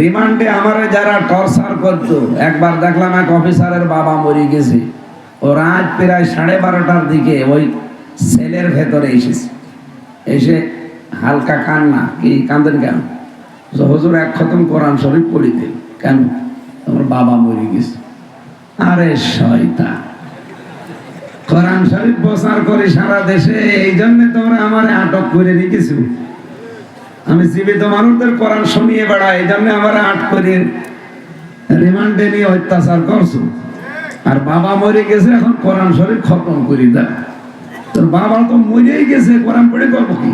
রিমান্ডে আমারে যারা টর্চার করতো, একবার দেখলাম এক অফিসারের বাবা মরে গেছে। ও রাত প্রায় সাড়ে বারোটার দিকে ওই সেলের ভেতরে এসেছে। এসে হালকা কান্না, কি কান্দেন কেন? হুজুর এক খতম কোরআন শরীফ পড়িতে কেন? তোমার বাবা মরে গেছে। আরে শয়তা কোরআন শরীফ প্রচার করে সারা দেশে এই জন্য তোমরা আমার আটক করে রেখেছো। আমি জীবিত মানুষদের কোরআন শুনিয়ে বেড়াই জন্য আমার আট করে রিমান্ডে নিয়ে অত্যাচার করছ। আর বাবা মরে গেছে, এখন কোরআন শরীফ খতম করি দেয় তোর বাবা তো মরেই গেছে, কোরআন পড়ে করব কি?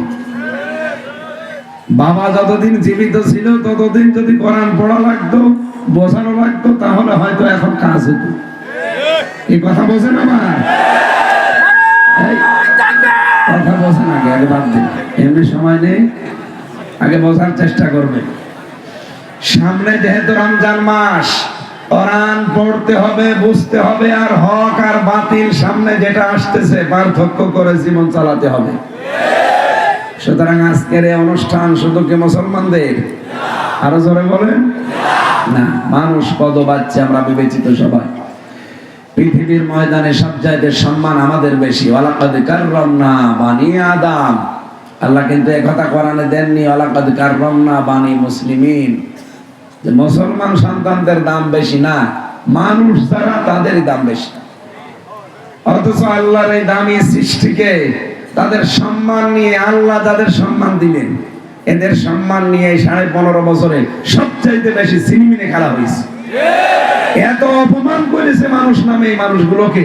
বাবা যতদিন জীবিত ছিল, ততদিন যদি কোরআন পড়া লাগতো, বোঝানো লাগতো, তাহলে হয়তো এখন কাজ হতো। এই কথা বোঝেন আমার কথা বোঝেন আগে বাদ এমনি সময় নেই? আগে বোঝার চেষ্টা করবে। সামনে যেহেতু রমজান মাস, কোরআন পড়তে হবে, বুঝতে হবে, আর হক আর বাতিল সামনে যেটা আসতেছে, পার্থক্য করে জীবন চালাতে হবে। সুতরাং আজকের এই অনুষ্ঠান শুধু কি মুসলমানদের? আরও জোরে বলেন? না, মানুষ পদ বাচ্চা আমরা বিবেচিত সবাই। পৃথিবীর ময়দানে সব জায়গায় সম্মান আমাদের বেশি। ওয়ালাকাদ কাররামনা বানি আদম। আল্লাহ কিন্তু একথা কোরআনে দেননি, ওয়ালাকাদ কাররামনা বানি মুসলিমিন। যে মুসলমান সন্তানদের দাম বেশি না, মানুষ যারা তাদেরই দাম বেশি। অথচ আল্লাহর এই দামি সৃষ্টিকে তাদের সম্মান নিয়ে আল্লাহ তাদের সম্মান দিলেন। এদের সম্মান নিয়ে এই সাড়ে পনেরো বছরে সবচাইতে বেশি সিনেমিনে খেলা হয়েছে। এত অপমান করেছে মানুষ নামে এই মানুষগুলোকে।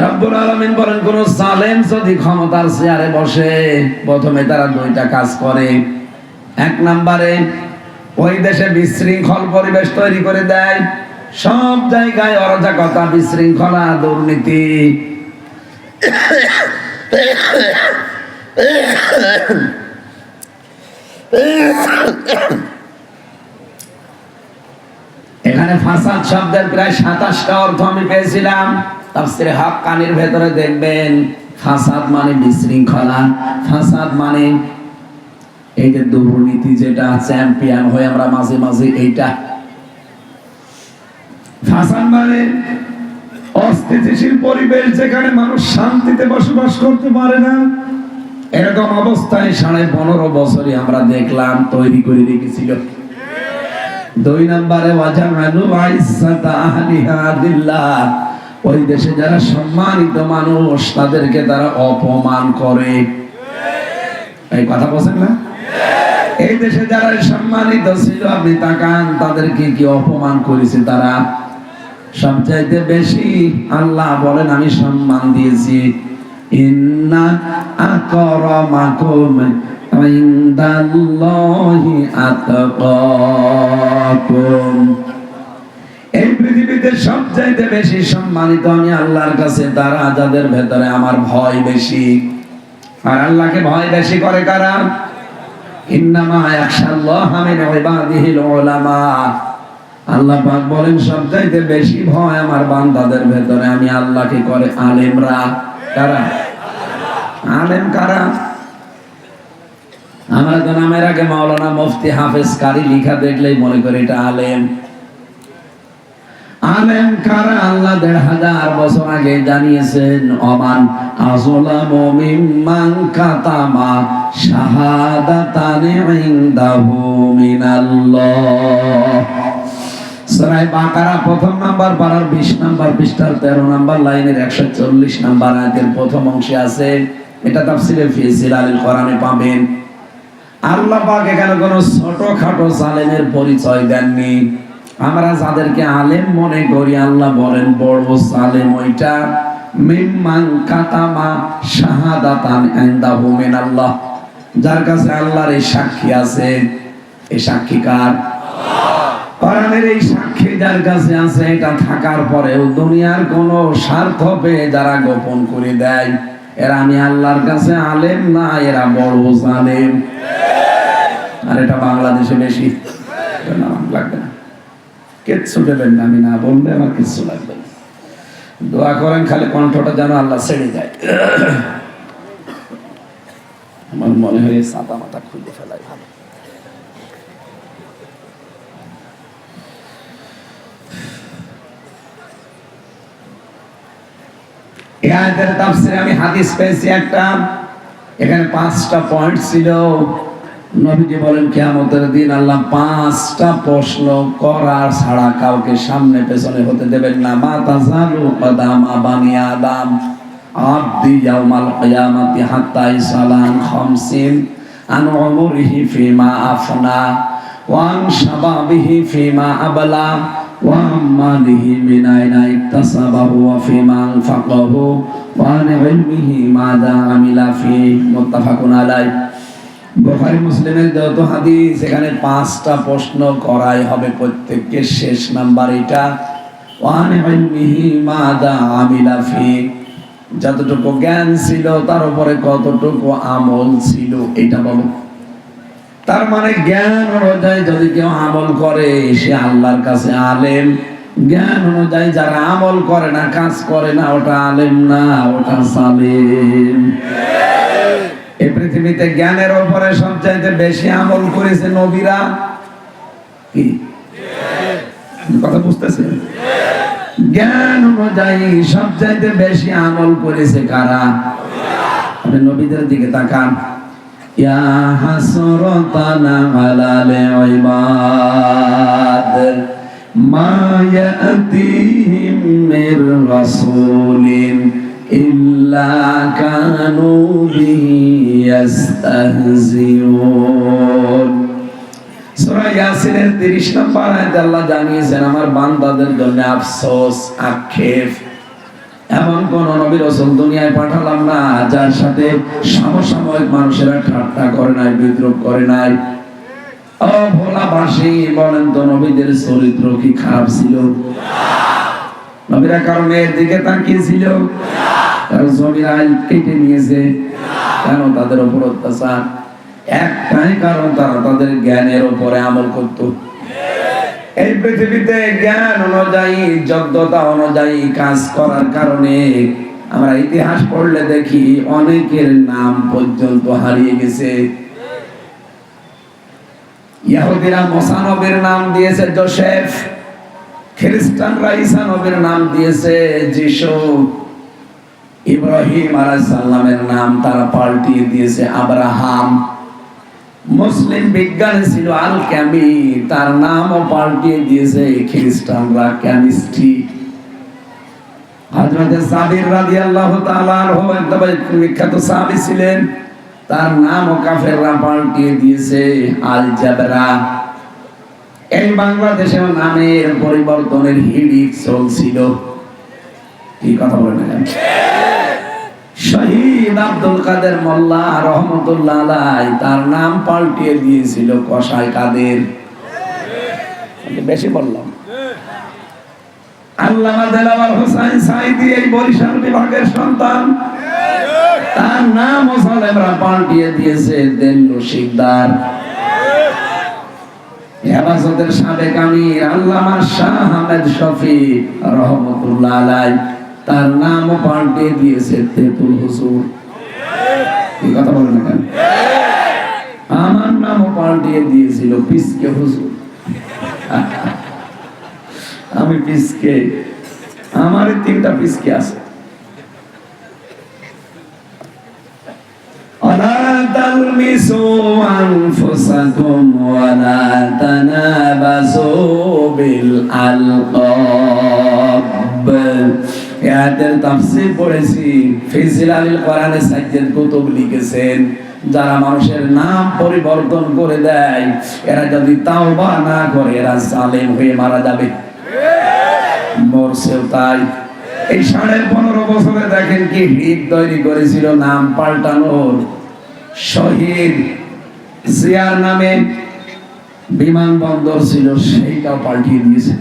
রব্বুল আলামিন বলেন, কোন জালেম যদি ক্ষমতার চেয়ারে বসে, প্রথমে তারা দুইটা কাজ করে। এক নম্বরে, ওই দেশে বিশৃঙ্খল পরিবেশ তৈরি করে দেয়। সব জায়গায় অরাজকতা, বিশৃঙ্খলা, দুর্নীতি। এখানে ফাসাদ শব্দের প্রায় সাতাশটা অর্থ আমি পেয়েছিলাম। তাফসিরে হক কানির ভেতরে দেখবেন, ফাসাদ মানে বিশৃঙ্খলা। ফাসাদ মানে এই যে দুর্নীতি যেটা চ্যাম্পিয়ন হয়ে আমরা মাঝে মাঝে এইটা। ফাসাদ মানে অস্থিতিশীল পরিবেশ যেখানে মানুষ শান্তিতে বসবাস করতে পারে না। এরকম অবস্থায় সাড়ে পনেরো বছরই আমরা দেখলাম, তৈরি করে রেখেছিল। দুই নম্বরে ওয়াজামালু আইসাতা আহলিহা দিল্লাহ। ওই দেশে যারা সম্মানিত মানুষ, তাদেরকে তারা অপমান করে। এই কথা বলছেন না? এই দেশে যারা সম্মানিত ছিল, আপনি তাকান, তাদেরকে কি অপমান করেছে তারা? সবচাইতে বেশি আল্লাহ বলেন, আমি সম্মান দিয়েছি। ইন্না আকরামাকুম পৃথিবীতে সবচাইতে বেশি সম্মানিত আমি আল্লাহর কাছে, তারা যাদের ভেতরে আমার ভয় বেশি। আর আল্লাহকে ভয় বেশি করে কারা? আল্লাহ করে আলেম আমরা তো নামের আগে মাওলানা মুফতি হাফেজ কারি লিখা দেখলেই মনে করি এটা আলেম। আলেম কারা? আল্লাহ দেড় হাজার বছর আগে জানিয়েছেন অমান কাতামা প্রথম নাম্বার পারার 20 নাম্বার পৃষ্ঠার 13 নাম্বার লাইনের 140 নাম্বার আয়াতের প্রথম অংশে আছে, এটা তাফসীরে কোরআনে পাবেন। আল্লাহ পাক এখানে কোনো ছোটখাটো জালেমের পরিচয় দেননি। আমরা যাদেরকে আলেম মনে করি, আল্লাহ বলেন, বড় জালেম ওইটা, মিম্মান কাতামা শাহাদাতান ইনদাহু মিনাল্লাহ। যার কাছে আল্লাহর এই সাক্ষী আছে, এই সাক্ষী কার? কোরআনের এই সাক্ষী যার কাছে আছে, এটা থাকার পরেও দুনিয়ার কোন স্বার্থ পেয়ে যারা গোপন করে দেয়, এরা আমি আল্লাহর কাছে আলেম না, এরা বড় জালেম। আর এটা বাংলাদেশে বেশি। লাগবে কিচ্ছু দেবেন না, আমি না বললে আমার কিচ্ছু লাগবে না। দোয়া করেন খালি কণ্ঠটা যেন আল্লাহ ছেড়ে যায় আমার মনে হয় ছাতা মাথা খুলে ফেলাই ভালো। আমি হাদিস পেয়েছি একটা, এখানে পাঁচটা পয়েন্ট ছিল। নবীজি বলেন, কিয়ামতের দিন আল্লাহ পাঁচটা প্রশ্ন করার ছাড়া কাউকে সামনে পেছনে হতে দেবেন না। মা তাজালু কদামা বানি আদম, আব্দি ইয়াউমাল কিয়ামাতি হাত্তা ইসালান খামসিন, আন উমরিহি ফিমা আফনা, ওয়া আন শাবাবিহি ফিমা আবলা আইনা ইকতাসাবাহু, ওয়া ফিমা আনফাকাহু, ওয়া আন ইলমিহি মাযা আমিলা ফি। মুত্তাফাকুন আলাইহি। বুখারী মুসলিমের যত হাদিস, এখানে পাঁচটা প্রশ্ন করাই হবে প্রত্যেককে। শেষ নাম্বার এটা যতটুকু জ্ঞান ছিল, তার উপরে কতটুকু আমল ছিল, এটা বলো। তার মানে জ্ঞান অনুযায়ী যদি কেউ আমল করে, সে আল্লাহর কাছে আলেম। জ্ঞান অনুযায়ী যারা আমল করে না, কাজ করে না, ওটা আলেম না, ওটা সালেম এই পৃথিবীতে জ্ঞানের উপরে সবচাইতে বেশি আমল করেছে নবীরা? কি? কথা বুঝতেছেন জ্ঞান অনুযায়ী সবচাইতে বেশি আমল করেছে কারা? আপনি নবীদের দিকে তাকান। ইয়া হাসরাতানা আলাল ইবাদ, মা ইয়াতিহিম মির রাসূলিন। ইল্লা কানু বিহি ইয়াস্তাহজিউন সূরা ইয়াসিনের 30 নম্বর আয়াতে আল্লাহ জানিয়েছেন, আমার বান্দাদের জন্য আফসোস, আক্ষেপ, এমন কোন নবী রাসূল দুনিয়ায় পাঠালাম না, যার সাথে সমসাময়িক মানুষেরা ঠাট্টা করে নাই, বিদ্রোহ করে নাই। ও ভোলাবাসী, বলেন তো নবীদের চরিত্র কি খারাপ ছিল? নবীরা কারণে এর দিকে তাকিয়েছিল? কারণ জমির কেটে নিয়েছে? কেন তাদের উপর অত্যাচার? একটাই কারণ তারা তাদের জ্ঞানের উপরে আমল করত। এই পৃথিবীতে জ্ঞান অনুযায়ী যোগ্যতা অনুযায়ী কাজ করার কারণে আমরা ইতিহাস পড়লে দেখি অনেকের নাম পর্যন্ত হারিয়ে গেছে। ইহুদিরা মোসানবের নাম দিয়েছে জোসেফ। খ্রিস্টানরা ঈসা নবীর নাম দিয়েছে যিশু। ইব্রাহিম আলাইহিস সালামের নাম তারা পাল্টিয়ে দিয়েছে আব্রাহাম। মুসলিম বিজ্ঞানী ছিল আল ক্যামি, তার নামও পাল্টিয়ে দিয়েছে খ্রিস্টানরা কেমিস্ট্রি হযরত সাবির রাদিয়াল্লাহু তাআলা আনহু একদম বিখ্যাত সাহাবী ছিলেন। তার নামও কাফেররা পাল্টিয়ে দিয়েছে আল জাবরা। এই বাংলাদেশেও নামের পরিবর্তনের হিড়িক চলছিল। কি কথা বলেন না শহীদ আব্দুল কাদের মোল্লা রহমতুল্লাহ আলাই তার নাম পাল্টিয়ে দিয়েছিল কসাই কাদের। বেশি বললাম। তার নাম মুসলিমরা পাল্টিয়ে দিয়েছে দেল্লু শিকদার। হেফাজতের সাবেক আমির আল্লামা শাহ আহমেদ শফি রহমতুল্লাহ আলাই তার নামও পাল্টে দিয়েছে তেতুল হুজুর। এই কথা বলেন কেন আমার নামও পাল্টিয়ে দিয়েছিল পিসকে হুজুর। আমি পিসকে, আমার তিনটা পিসকে আছে। ولا تلمسوا أنفسكم ولا تنابزوا بالألقاب এদের তাফসীর পড়েছি ফিজিল আলিল কোরআনে সাজ্জাদ কুতুব লিখেছেন যারা মানুষের নাম পরিবর্তন করে দেয় এরা যদি তাওবা না করে এরা জালেম হয়ে মারা যাবে মরছেও তাই এই সাড়ে পনেরো বছরে দেখেন কি হিট তৈরি করেছিল নাম পাল্টানোর শহীদ জিয়ার নামে বিমানবন্দর ছিল, সেইটাও পাল্টিয়ে দিয়েছে।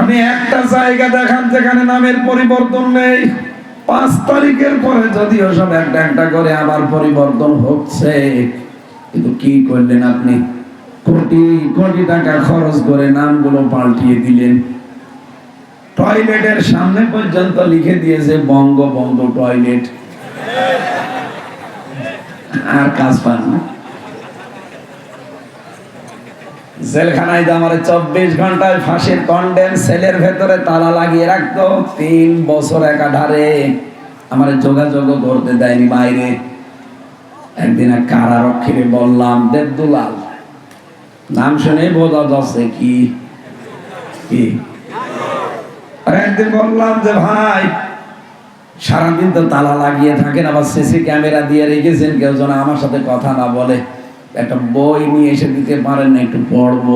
আমি একটা জায়গা দেখান যেখানে নামের পরিবর্তন নেই। পাঁচ তারিখের পরে যদিও সব একটা একটা করে আবার পরিবর্তন হচ্ছে, কিন্তু কি করলেন আপনি? কোটি কোটি টাকা খরচ করে নামগুলো পাল্টিয়ে দিলেন। টয়লেটের সামনে পর্যন্ত লিখে দিয়েছে বঙ্গ বঙ্গবন্ধু টয়লেট। আর কাজ পান না। জেলখানায় আমার চব্বিশ ঘন্টায় ফাঁসির কন্ডেন সেলের ভেতরে তালা লাগিয়ে রাখতো। তিন বছর একাধারে আমার যোগাযোগ করতে দেয়নি বাইরে। একদিন এক কারারক্ষীরে বললাম, দেবদুলাল, নাম শুনে বোঝা যাচ্ছে কি কি একদিন বললাম যে, ভাই, সারাদিন তো তালা লাগিয়ে থাকেন, আবার সিসি ক্যামেরা দিয়ে রেখেছেন, কেউ যেন আমার সাথে কথা না বলে। একটা বই নিয়ে এসে দিতে পারেন না, একটু পড়ব।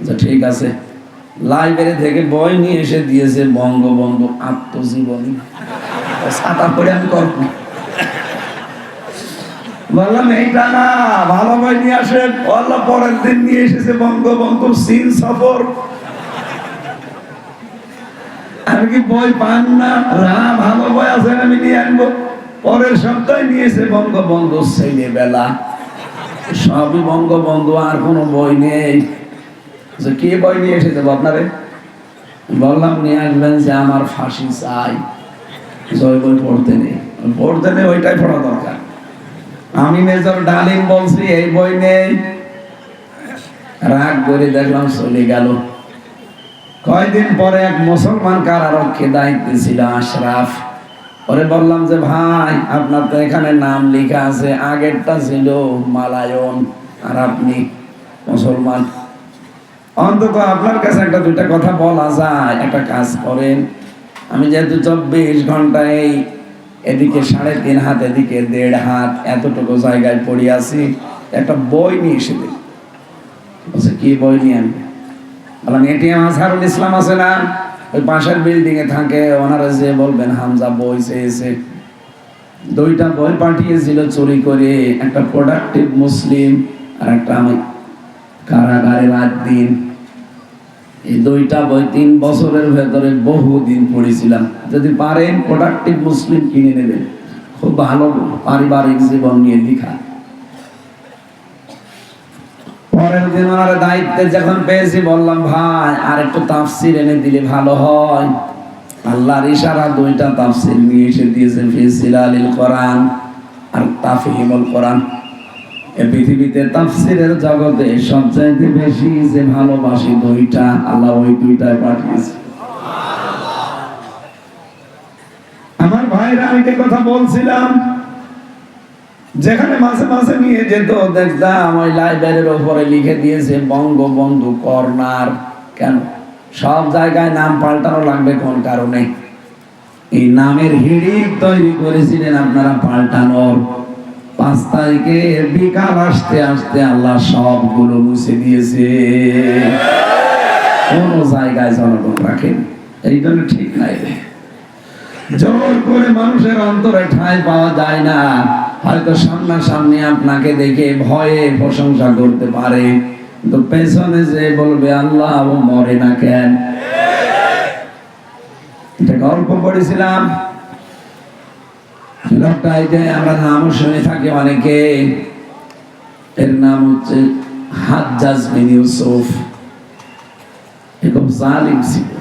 আচ্ছা ঠিক আছে। লাইব্রেরি থেকে বই নিয়ে এসে দিয়েছে বঙ্গবন্ধু আত্মজীবনী। আমি করব। বললাম, এইটা না, ভালো বই নিয়ে আসে বললাম, পরের দিন নিয়ে এসেছে বঙ্গবন্ধু সিন সফর। আমি কি বই পান না? রা ভালো বই আছে আমি নিয়ে আনব? পরের সপ্তাহে নিয়েছে বঙ্গবন্ধু ছেলেবেলা সবই বঙ্গবন্ধু, আর কোনো বই নেই। যে কে বই নিয়ে এসে দেবো আপনারে বললাম, নিয়ে আসবেন যে আমার ফাঁসি চাই। যে ওই বই পড়তে নেই। পড়তে নেই, ওইটাই পড়া দরকার। আমি মেজর ডালিম বলছি, এই বই নেই। রাগ করে দেখলাম চলে গেল। কয়দিন পরে এক মুসলমান কারারক্ষী দায়িত্বে ছিল আশরাফ। পরে বললাম যে, ভাই, আপনার তো এখানে নাম লেখা আছে, আগেরটা ছিল মালায়ন, আর আপনি মুসলমান। অন্তত আপনার কাছে একটা দুইটা কথা বলা যায়, একটা কাজ করেন। আমি যেহেতু চব্বিশ ঘন্টায় এদিকে সাড়ে তিন হাত, এদিকে দেড় হাত এতটুকু জায়গায় পড়ে আছি, একটা বই নিয়ে এসে দিই কি বই নিয়ে আনবে? বললাম এটিএম আজহারুল ইসলাম আছে না? ওই পাশের বিল্ডিং এ থাকে, ওনারা যে বলবেন, হামজা বই চেয়েছে দুইটা বই পাঠিয়েছিল চুরি করে, একটা প্রোডাক্টিভ মুসলিম আর একটা আমি। কারাগারে রাত দিন। এই দুইটা বই তিন বছরের ভেতরে বহু দিন পড়েছিলাম। যদি পারেন প্রোডাক্টিভ মুসলিম কিনে নেবেন। খুব ভালো পারিবারিক জীবন নিয়ে লেখা। দিন ওনার দায়িত্বে যখন পেয়েছি, বললাম, ভাই আর একটু তাফসির এনে দিলে ভালো হয়। আল্লাহর ইশারা দুইটা তাফসির নিয়ে এসে দিয়েছে ফিসিলালিল কোরআন আর তাফহিমুল কোরআন। এ পৃথিবীতে তাফসিরের জগতে সবচাইতে বেশি যে ভালোবাসি দুইটা, আল্লাহ ওই দুইটাই পাঠিয়েছে। আমার ভাইরা, আমি কথা বলছিলাম। যেখানে মাঝে মাঝে নিয়ে যেত, দেখতাম ওই লাইব্রেরির ওপরে লিখে দিয়েছে, বঙ্গবন্ধু কর্নার। কেন? সব জায়গায় নাম পাল্টানো লাগবে কোন কারণে? এই নামের হিড়িক তৈরি করেছিলেন আপনারা পাল্টানোর। পাঁচ তারিখে বিকাল আসতে আসতে আল্লাহ সবগুলো মুছে দিয়েছে। কোন জায়গায় জনগণ রাখেন। এই জন্য ঠিক নাই জোর করে মানুষের অন্তরে ঠাঁই পাওয়া যায় না। হয়তো সামনাসামনি আপনাকে দেখে ভয়ে প্রশংসা করতে পারে। কিন্তু পেছনে যে বলবে, আল্লাহ ও মরে না কেন? এটা গল্প লোকটা এই আমরা নাম শুনে থাকি অনেকে। এর নাম হচ্ছে হাজ্জাজ বিন ইউসুফ। এরকম জালিম ছিল।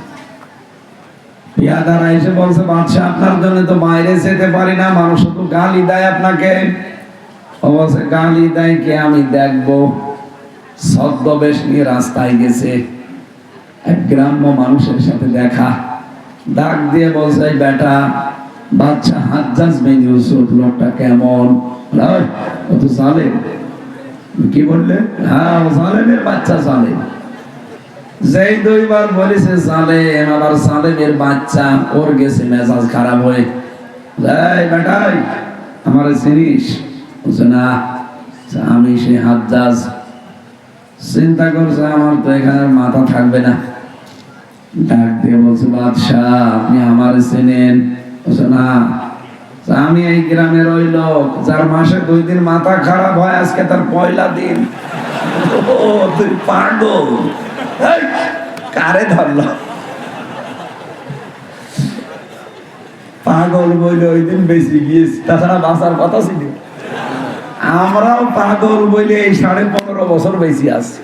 পিয়াদারা এসে বলছে বাদশাহ আপনার জন্য তো বাইরে যেতে পারি না মানুষ তো গালি দেয় আপনাকে। গালি দেয় কে? আমি দেখব। ছদ্মবেশ নিয়ে রাস্তায় গেছে। এক গ্রাম্য মানুষের সাথে দেখা। ডাক দিয়ে বলছে বেটা বাচ্চা হাজ্জাজ বিন ইউসুফ লোকটা কেমন? বলে, "ওই, ও তো জালেম। কি বললে? হ্যাঁ বাচ্চা জালেম। যেই দুইবার বলেছে সালেম আবার সালেমের বাচ্চা, ওর গেছে মেজাজ খারাপ হয়ে। যাই বেটাই, আমার চিনিস? বলছে, না আমি সে হাজ্জাজ। চিন্তা করছে, আমার তো এখানে মাথা থাকবে না। ডাক দিয়ে বলছে, বাদশাহ, আপনি আমার চেনেন? বলছে, না আমি এই গ্রামের ওই লোক, যার মাসে দুই দিন মাথা খারাপ হয়, আজকে তার পয়লা দিন। তুই পাগল। কারে ধরল? পাগল বইলে ওই দিন বেশি গিয়েছি, তাছাড়া বাঁচার কথা ছিল। আমরাও পাগল বইলে এই সাড়ে পনেরো বছর বেশি আছি।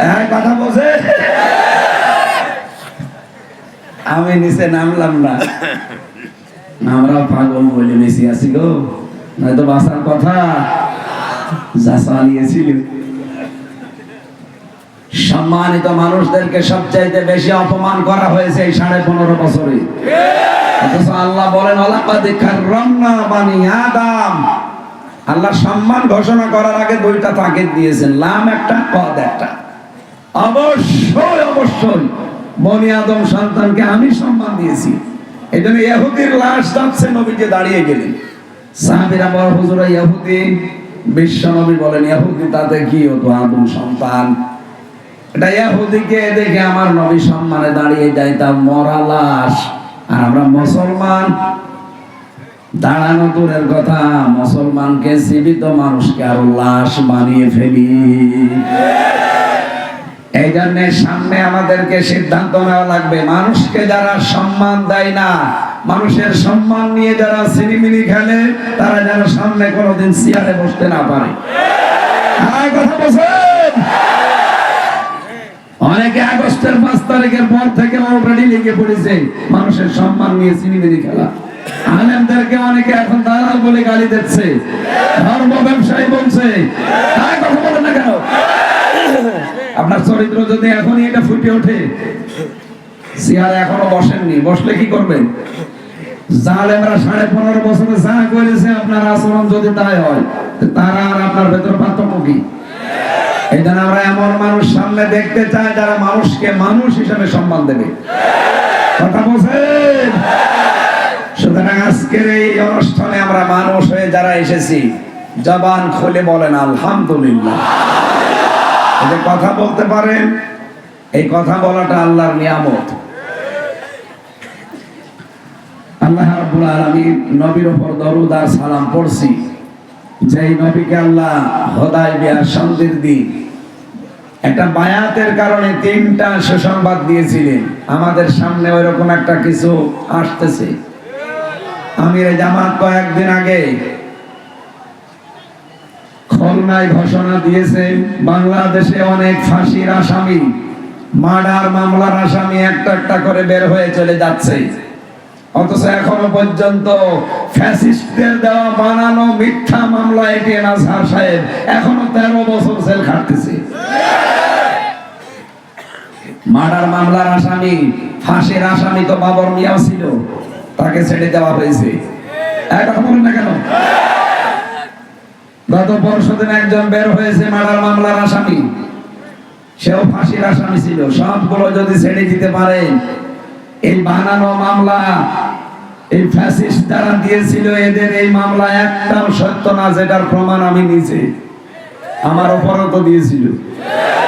হ্যাঁ কথা বলছে? আমি নিচে নামলাম না। আমরা পাগল বলে বেশি আছি গো। নয়তো বাসার কথা। যা সম্মানিত মানুষদেরকে সবচাইতে বেশি অপমান করা হয়েছে এই সাড়ে পনেরো বছরে। আল্লাহ বলেন বানি আদম। আল্লাহ সম্মান ঘোষণা করার আগে দুইটা তাকিদ দিয়েছেন। লাম একটা পদ একটা। অবশ্যই অবশ্যই বনি আদম সন্তানকে আমি সম্মান দিয়েছি। এই জন্য ইহুদির লাশ যাচ্ছে নবীকে দাঁড়িয়ে গেলেন। সাহাবিরা বড় হুজুর ইহুদি বিশ্ব নবী বলেন ইহুদি তাতে কি হতো আদম সন্তান? এটা ইহুদিকে দেখে আমার নবী সম্মানে দাঁড়িয়ে যাইতাম, মরা লাশ। আর আমরা মুসলমান। দাঁড়ানো দূরের কথা, মুসলমানকে জীবিত মানুষকে আরও লাশ বানিয়ে ফেলি। এই জন্য সামনে আমাদেরকে সিদ্ধান্ত নেওয়া লাগবে, মানুষকে যারা সম্মান দেয় না মানুষের সম্মান নিয়ে যারা সিনিমিনি খেলে, তারা যেন সামনে কোনোদিন চেয়ারে বসতে না পারে। বলছেন? অনেকে আগস্টের পাঁচ তারিখের পর থেকে অলরেডি লেগে পড়েছে মানুষের সম্মান নিয়ে সিনিমিনি খেলা। আলেমদেরকে অনেকে এখন দালাল বলে গালি দিচ্ছে। ধর্ম ব্যবসায়ী বলছে। আর কথা বলে না কেন? আপনার চরিত্র যদি এখনই এটা ফুটে ওঠে, চেয়ারে এখনও বসেননি, বসলে কি করবেন? জালেমরা সাড়ে পনেরো বছরে যা করেছে, আপনার আচরণ যদি তাই হয়, তারা আর আপনার ভেতর পার্থক্য কি? আমরা এমন মানুষ সামনে দেখতে চাই, যারা মানুষকে মানুষ হিসেবে সম্মান দেবে। কথা বলছেন? সুতরাং আজকের এই অনুষ্ঠানে আমরা মানুষ হয়ে যারা এসেছি, জবান খুলে বলেন, আলহামদুলিল্লাহ। কথা বলতে পারেন, এই কথা বলাটা আল্লাহর নিয়ামত। আল্লাহ রাব্বুল আলামিন নবীর উপর দরুদ আর সালাম পড়ছি। যেই নবীকে আল্লাহ হদায় বিয়ার শান্তির দিন। একটা বায়াতের কারণে তিনটা সুসংবাদ দিয়েছিলেন। আমাদের সামনে ওইরকম একটা কিছু আসতেছে। আমির জামাত কয়েকদিন আগে খুলনায় ঘোষণা দিয়েছে, বাংলাদেশে অনেক ফাঁসির আসামি, মার্ডার মামলার আসামি একটা একটা করে বের হয়ে চলে যাচ্ছে। অথচ এখনও পর্যন্ত ফ্যাসিস্টদের দেওয়া বানানো মিথ্যা মামলা সাহেব এখনও তেরো বছর খাটতেছে। মার্ডার মামলার আসামি, ফাঁসির আসামি তো বাবর ছিল, তাকে ছেড়ে দেওয়া হয়েছে। এক কথা না কেন? গত পরশুদিন একজন বের হয়েছে মার্ডার মামলার আসামি। সেও ফাঁসির আসামি ছিল, সবগুলো যদি ছেড়ে দিতে পারেন এই বানানো মামলা এই ফ্যাসিস্ট যারা দিয়েছিল, এদের এই মামলা একটাও সত্য না, যেটার প্রমাণ আমি নিজে। আমার উপরও তো দিয়েছিল।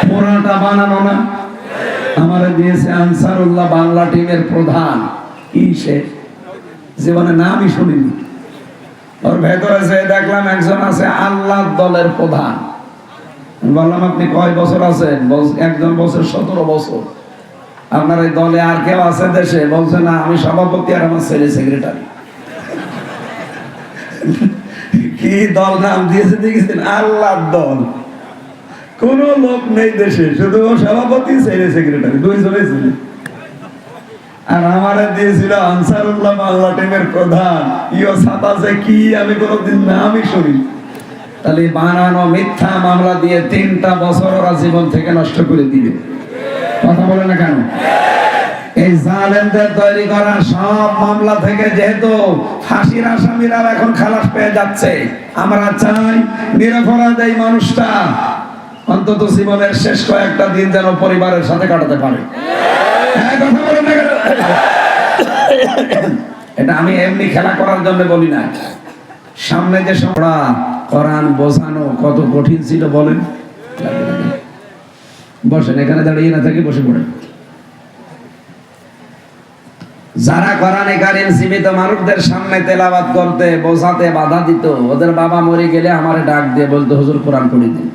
পুরাটা বানানো না? আমারে দিয়েছে আনসারুল্লাহ বাংলা টিমের প্রধান। কি সে? জীবনে নামই শুনিনি। ওর ভেতরে যে দেখলাম একজন আছে আল্লাহ দলের প্রধান। বললাম, আপনি কয় বছর আছেন? একজন বছর সতেরো বছর। আপনার এই দলে আর কেউ আছে দেশে? বলছে, না, আমি সভাপতি আর আমার ছেলে সেক্রেটারি কি দল নাম দিয়েছে দেখেছেন? আল্লাহর দল। কোন লোক নেই দেশে, শুধু সভাপতি, ছেলে সেক্রেটারি দুইজনে ছিল। আর আমারে দিয়েছিল আনসারুল্লাহ বাংলা টিমের প্রধান। ইও কি, আমি নামই শুনি। তাহলে বানানো মিথ্যা মামলা দিয়ে তিনটা বছর ওরা জীবন থেকে নষ্ট করে দিবে। কথা বলে না কেন? এই জালেমদের তৈরি করা সব মামলা থেকে যেহেতু ফাঁসির আসামিরা এখন খালাস পেয়ে যাচ্ছে, আমরা চাই নিরপরাধ এই মানুষটা অন্তত জীবনের শেষ কয়েকটা দিন যেন পরিবারের সাথে কাটাতে পারে। হ্যাঁ? এটা আমি এমনি খেলা করার জন্য বলি না। সামনে যে পড়া কোরআন বোঝানো কত কঠিন ছিল বলেন? বসেন, এখানে দাঁড়িয়ে না থাকে বসে পড়েন। যারা কোরআনে কারিম সীমিত মানুষদের সামনে তেলাবাদ করতে, বোঝাতে বাধা দিত, ওদের বাবা মরে গেলে আমারে ডাক দিয়ে বলতো, হুজুর কোরআন পড়ে দিন।